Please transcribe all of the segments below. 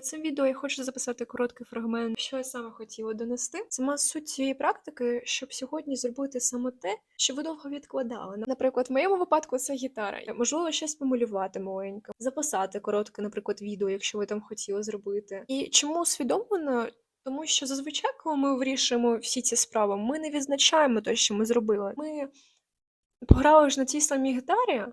Перед цим відео я хочу записати короткий фрагмент, що я саме хотіла донести. Сама суть цієї практики, щоб сьогодні зробити саме те, що ви довго відкладали. Наприклад, в моєму випадку це гітара. Можливо, щось помалювати маленьке, записати коротке, наприклад, відео, якщо ви там хотіли зробити. І чому усвідомлено? Тому що зазвичай, коли ми вирішуємо всі ці справи, ми не відзначаємо те, що ми зробили. Ми пограли ж на тій самій гітарі,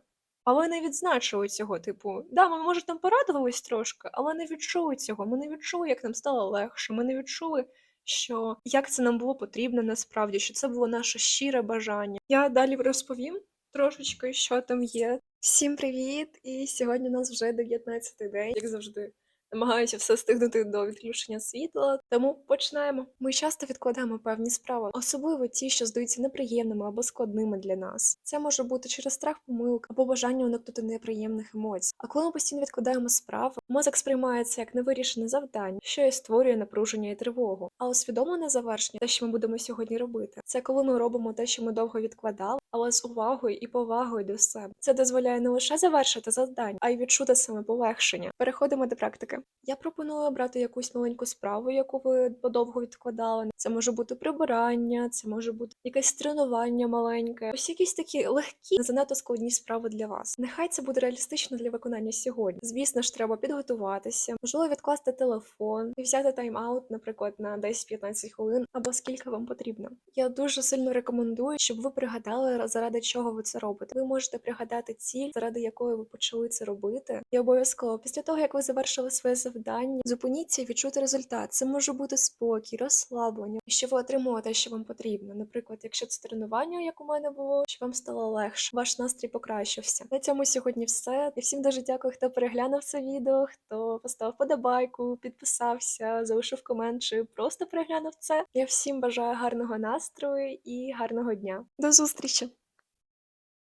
але не відзначили цього. Типу, да, ми може там порадувались трошки, але не відчули цього. Ми не відчули, як нам стало легше. Ми не відчули, що як це нам було потрібно насправді, що це було наше щире бажання. Я далі розповім трошечки, що там є. Всім привіт! І сьогодні у нас вже 19-й день, як завжди. Намагаюся все стигнути до відключення світла, тому починаємо. Ми часто відкладаємо певні справи, особливо ті, що здаються неприємними або складними для нас. Це може бути через страх помилок або бажання уникнути неприємних емоцій. А коли ми постійно відкладаємо справи, мозок сприймає це як невирішене завдання, що і створює напруження і тривогу. А усвідомлене завершення, те, що ми будемо сьогодні робити, це коли ми робимо те, що ми довго відкладали, але з увагою і повагою до себе. Це дозволяє не лише завершити завдання, а й відчути саме полегшення. Переходимо до практики. Я пропоную обрати якусь маленьку справу, яку ви подовго відкладали. Це може бути прибирання, це може бути якесь тренування маленьке. Ось якісь такі легкі, не занадто складні справи для вас. Нехай це буде реалістично для виконання сьогодні. Звісно ж, треба підготуватися, можливо, відкласти телефон і взяти тайм-аут, наприклад, на 10-15 хвилин або скільки вам потрібно. Я дуже сильно рекомендую, щоб ви пригадали, заради чого ви це робите. Ви можете пригадати ціль, заради якої ви почали це робити, і обов'язково після того, як ви завершили своє завдання, зупиніться і відчути результат. Це може бути спокій, розслаблення, і що ви отримали те, що вам потрібно. Наприклад, якщо це тренування, як у мене було, що вам стало легше, ваш настрій покращився. На цьому сьогодні все. І всім дуже дякую, хто переглянув це відео, хто поставив подобайку, підписався, залишив комент чи просто переглянув це. Я всім бажаю гарного настрою і гарного дня. До зустрічі!